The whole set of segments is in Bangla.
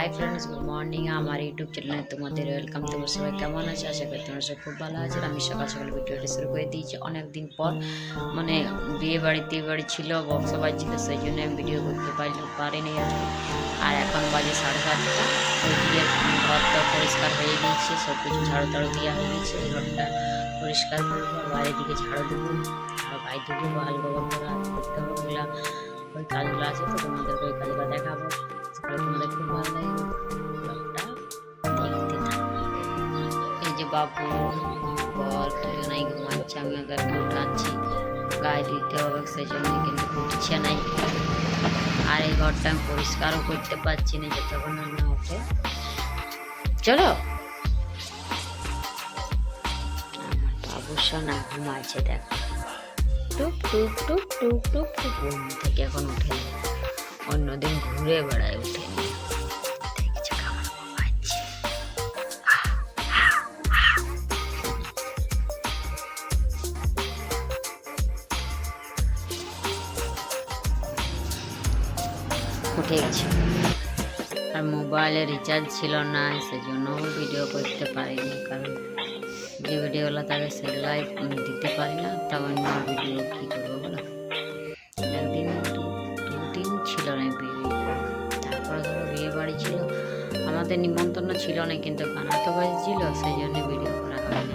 হাই ফ্রেন্ডস গুড মর্নিং আমার ইউটিউব চ্যানেলে তোমাদের ওয়েলকাম তোমরা সবাই কেমন আছে? আশা করি তোমরা সবাই খুব ভালো আছে। আমি সকাল সকাল ভিডিওটা শুরু করে দিয়েছি। অনেক দিন পর মানে বিয়ে বাড়ি বাড়িতে বাড়ি ছিল বক্স বাজছিল সেই জন্য আমি ভিডিও করতে পারি পারিনি। আর এখন বাজে সাড়ে সাতটা। ওইদিকে ঘরটা পরিষ্কার হয়ে গিয়েছে সব কিছু ঝাড়ু টাড়ু দেওয়া হয়ে গেছে ঘরটা পরিষ্কার করব বাইরের দিকে ঝাড়ু দেবো। আর গায়ে দেবো হাল গোবর করা করতে হবে ওই কাজগুলো আছে, তো তোমাদেরকে ওই কাজগুলো দেখাবো। বাবু বল দুজনাই ঘুমাচ্ছে, আমি ওদেরকে উঠাচ্ছি। গায়ে দিতে হবে সেই জন্য কিন্তু উঠছে নাই আর এই ঘরটা আমি পরিষ্কারও করতে পারছি না যতক্ষণ না ওঠে চলো। আমার বাবু সোনা ঘুমাচ্ছে, দেখো। টুক টুক টুক টুক টুক টুক ঘুম থেকে এখন উঠে অন্যদিন ঘুরে বেড়ায় উঠে গেছে আর মোবাইলে রিচার্জ ছিল না, সেজন্য ভিডিও করতে পারিনি, কারণ যে ভিডিওগুলো তাকে সেগুলাই দিতে পারি না, তাও অন্য ভিডিও কী করব বলো? একদিন দু দিন ছিল না বিয়ে তারপরে ধরো বিয়ে বাড়ি ছিল, আমাদের নিমন্ত্রণ ছিল না, কিন্তু গানা তো বাজছিল সেই জন্য ভিডিও করা হয়নি।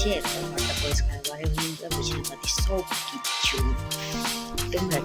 share kung matapos ka, whatever you love is not so cute. Ito na,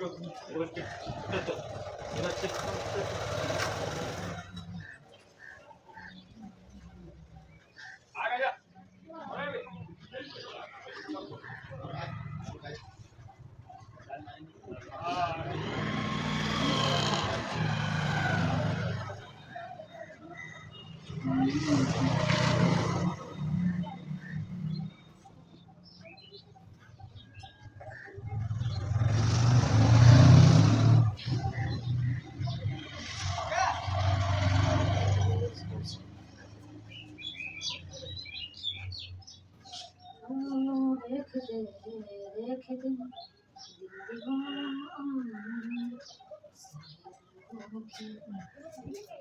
ঘুমটা বিছানা পাতি সব কিছু তোমরা দেখতে থাকো দেখ রে দেখ দিন দিদি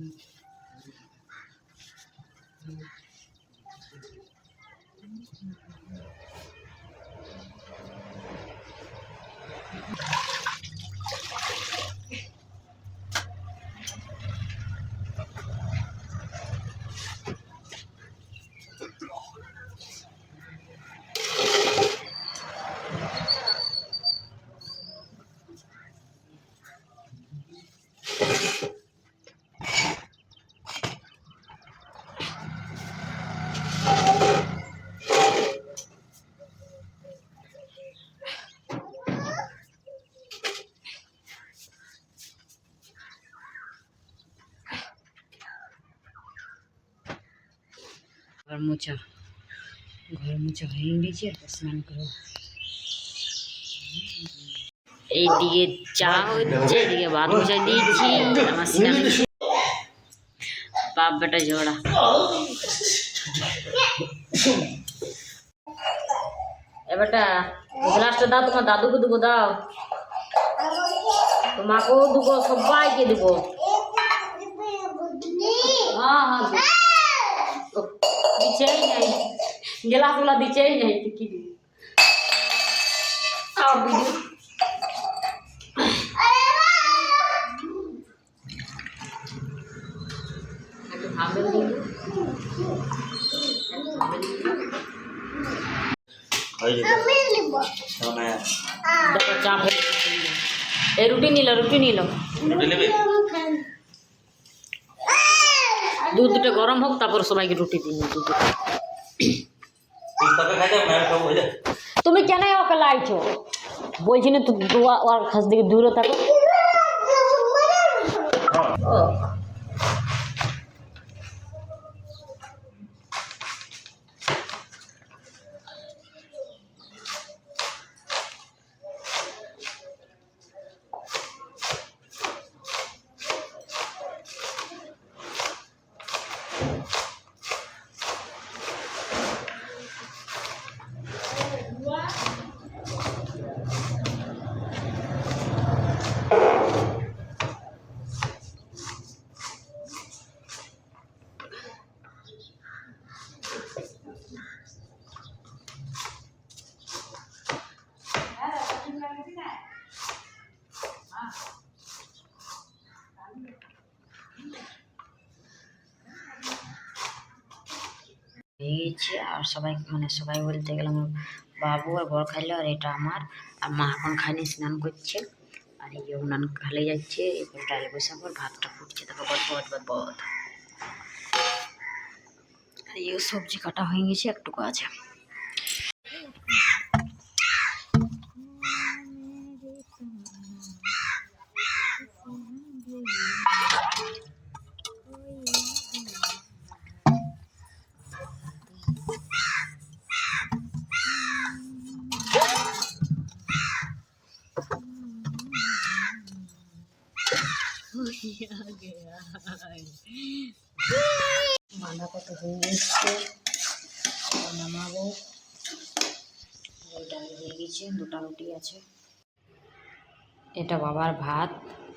Mm-hmm. মোছা ঘর মোছা হয়ে গেছে আর স্নান করব এইদিকে চা হচ্ছে এদিকে ভাত বসাই দিয়েছি আমার স্নান বাপ বেটা ঝোড়া এবারটা গ্লাসটা দাও তোমার দাদুকে দেবো দাও তোমাকেও দেবো সবাইকে দেবো হ্যাঁ হ্যাঁ দেবো। ও, গ্লাসগুলো দিচ্ছেই নেই তুই কি দিবি আর ভিডিও একটু থামবেল দিবি একটু থামবেল দিবি হয়ে যাবে মানে দেখো চা ফেলে এই রুটি নিল রুটি নিল। দুধটা গরম হোক তারপর সবাইকে রুটি দিন দুধ তুমি কেন ওকে লাগছো বলছি না ওর কাছ থেকে দূরে থাকো ও হয়ে গেছে আর সবাই মানে সবাই বলতে গেলাম, বাবু, আর বর খাইলো, আর এটা আমার। আর মা এখন খাইনি, স্নান করছে। আর এই উনান খালে যাচ্ছে, এরপর ডাল বসে আমার ভাতটা ফুটছে, তারপর বদ বদ বদ বদ আর এই সবজি কাটা হয়ে গেছে, একটুকু আছে। বাঁধাকপি হয়ে এসছে নামাবো দুটা রুটি আছে এটা বাবার ভাত,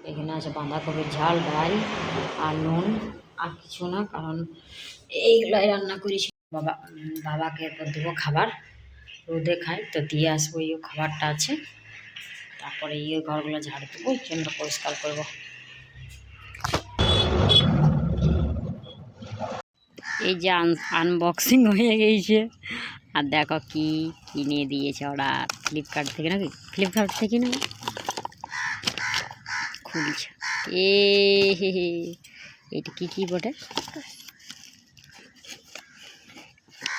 এখানে আছে বাঁধাকপির ঝাল, ডাল আর নুন, আর কিছু না, কারণ এইগুলাই রান্না করেছি বাবা, বাবাকে এরপর দেবো খাবার, রোদে খাই তো দিয়ে আসব, এই খাবারটা আছে। তারপরে এই ঘরগুলো ঝাড় দেবো কেন্দ্র পরিষ্কার করব। এই যে আনবক্সিং হয়ে গেছে। আর দেখো কি কিনে দিয়েছে ওরা। ফ্লিপকার্ট থেকে নাকি? ফ্লিপকার্ট থেকে না? খুলছে। এ হে হে। এটা কী কী বটে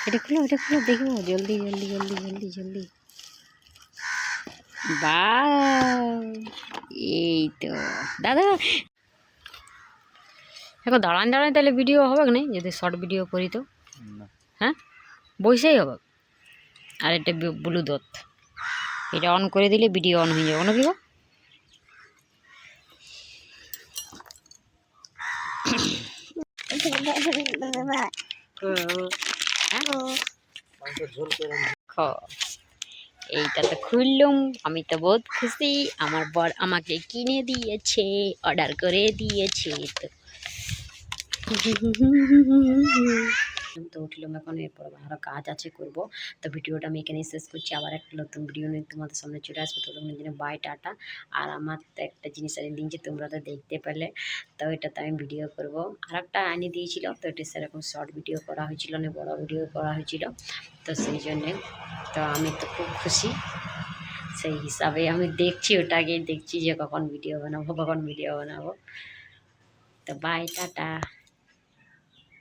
এটা খুলো এটা খুলো দেখব জলদি জলদি জলদি জলদি জলদি। বা এই তো। দাদা এখন দাঁড়ান দাঁড়ান তাহলে ভিডিও হবে না? যদি শর্ট ভিডিও করি তো। হ্যাঁ? বসেই হবে আর এটা ব্লুটুথ এটা অন করে দিলে ভিডিও অন হয়ে যাবে গো? দেখো, এইটা তো খুললুম আমি তো বহুত খুশি। আমার বর আমাকে কিনে দিয়েছে অর্ডার করে দিয়েছে তো তো উঠলাম এখন, এরপর আরও কাজ আছে করব। তো ভিডিওটা আমি এখানেই শেষ করছি। আবার একটা নতুন ভিডিও নিয়ে তোমাদের সামনে চলে আসব। ততক্ষণের জন্য বাই টাটা। আর আমার তো একটা জিনিস আমি দিয়েছি তোমরা তো দেখতে পেলে, তো এটাতে আমি ভিডিও করব। আর একটা আনি দিয়েছিল, তো এটা সেরকম শর্ট ভিডিও করা হয়েছিল না বড় ভিডিও করা হয়েছিল। তো সেই জন্যে, তো আমি তো খুব খুশি। সেই হিসাবে আমি দেখছি ওটাকে দেখছি যে কখন ভিডিও বানাবো, কখন ভিডিও বানাবো। তো বাই টাটা।